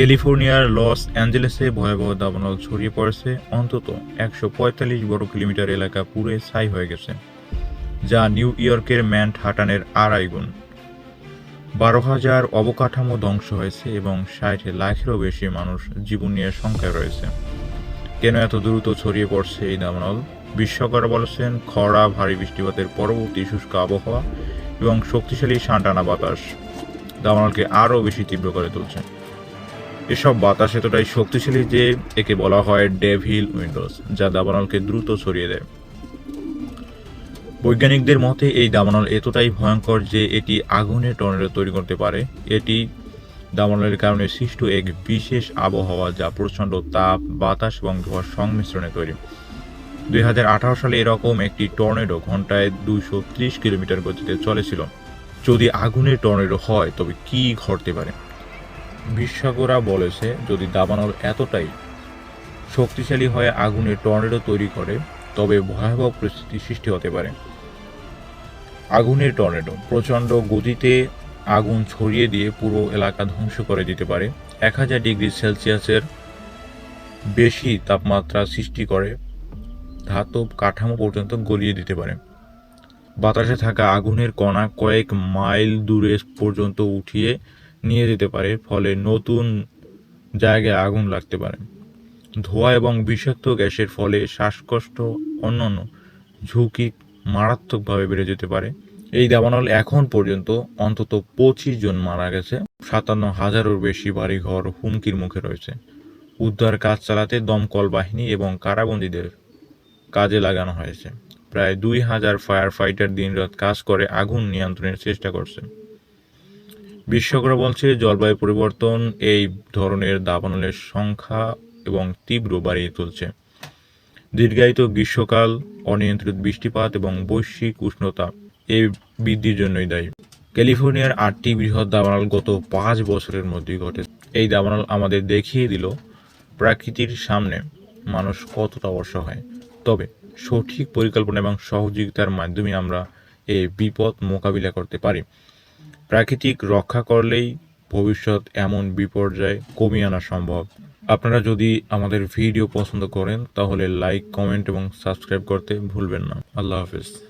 ক্যালিফোর্নিয়ার লস অ্যাঞ্জেলেসে ভয়াবহ দাবানল ছড়িয়ে পড়েছে। অন্তত একশো পঁয়তাল্লিশ বর্গ কিলোমিটার এলাকা পুরে ছাই হয়ে গেছে, যা নিউ ইয়র্কের ম্যান্ট হাটানের আড়াই গুণ। বারো হাজার অবকাঠামো ধ্বংস হয়েছে এবং ষাট লাখেরও বেশি মানুষ জীবন নিয়ে সংখ্যায় রয়েছে। কেন এত দ্রুত ছড়িয়ে পড়ছে এই দাবানল? বিশ্বকরা বলেছেন, খরা, ভারী বৃষ্টিপাতের পরবর্তী শুষ্ক আবহাওয়া এবং শক্তিশালী সান্টানা বাতাস দাবানলকে আরও বেশি তীব্র করে তুলছে। এসব বাতাস এতটাই শক্তিশালী যে একে বলা হয় ডেভিল উইন্ডোজ, যা দাবানলকে দ্রুত ছড়িয়ে দেয়। বৈজ্ঞানিকদের মতে, এই দাবানল এতটাই ভয়ঙ্কর যে এটি আগুনের টর্নেডো তৈরি করতে পারে। এটি দাবানলের কারণে সৃষ্ট এক বিশেষ আবহাওয়া যা প্রচণ্ড তাপ, বাতাস এবং ধোঁয়ার সংমিশ্রণে তৈরি। দুই হাজার আঠারো সালে এরকম একটি টর্নেডো ঘন্টায় দুইশো ত্রিশ কিলোমিটার গতিতে চলেছিল। যদি আগুনের টর্নেডো হয়, তবে কি ঘটতে পারে? বিশেষজ্ঞরা বলেছে, যদি দাবানল এতটাই শক্তিশালী হয়ে আগুনের টর্নেডো তৈরি করে, তবে ভয়াবহ পরিস্থিতি সৃষ্টি হতে পারে। আগুনের টর্নেডো প্রচণ্ড গতিতে আগুন ছড়িয়ে দিয়ে পুরো এলাকা ধ্বংস করে দিতে পারে। এক হাজার ডিগ্রি সেলসিয়াসের বেশি তাপমাত্রা সৃষ্টি করে, ধাতব কাঠামো পর্যন্ত গলিয়ে দিতে পারে। বাতাসে থাকা আগুনের কণা কয়েক মাইল দূরে পর্যন্ত উঠিয়ে নিয়ে যেতে পারে, ফলে নতুন জায়গায় আগুন লাগতে পারে। ধোঁয়া এবং বিষাক্ত গ্যাসের ফলে শ্বাসকষ্ট, অন্যান্য ঝুঁকি মারাত্মকভাবে বেড়ে যেতে পারে। এই দাবানল এখন পর্যন্ত অন্তত পঁচিশ জন মারা গেছে। সাতান্ন হাজারের বেশি বাড়িঘর হুমকির মুখে রয়েছে। উদ্ধার কাজ চালাতে দমকল বাহিনী এবং কারাবন্দীদের কাজে লাগানো হয়েছে। প্রায় দুই হাজার ফায়ার ফাইটার দিনরাত কাজ করে আগুন নিয়ন্ত্রণের চেষ্টা করছে। বিশেষজ্ঞরা বলছে, জলবায়ু পরিবর্তন এই ধরনের দাবানলের সংখ্যা এবং তীব্র বাড়িয়ে তুলছে। দীর্ঘায়িত গ্রীষ্মকাল, অনিয়ন্ত্রিত বৃষ্টিপাত এবং বৈশ্বিক উষ্ণতা এই বৃদ্ধির জন্যই দায়ী। ক্যালিফোর্নিয়ার আটটি বৃহৎ দাবানল গত পাঁচ বছরের মধ্যেই ঘটে। এই দাবানল আমাদের দেখিয়ে দিল প্রাকৃতির সামনে মানুষ কতটা অসহায়। তবে সঠিক পরিকল্পনা এবং সহযোগিতার মাধ্যমে আমরা এই বিপদ মোকাবিলা করতে পারি। প্রাকৃতিক রক্ষা করলেই ভবিষ্যৎ এমন বিপর্যয় কমিয়ে আনা সম্ভব। আপনারা যদি আমাদের ভিডিও পছন্দ করেন, তাহলে লাইক কমেন্ট এবং সাবস্ক্রাইব করতে ভুলবেন না। আল্লাহ হাফেজ।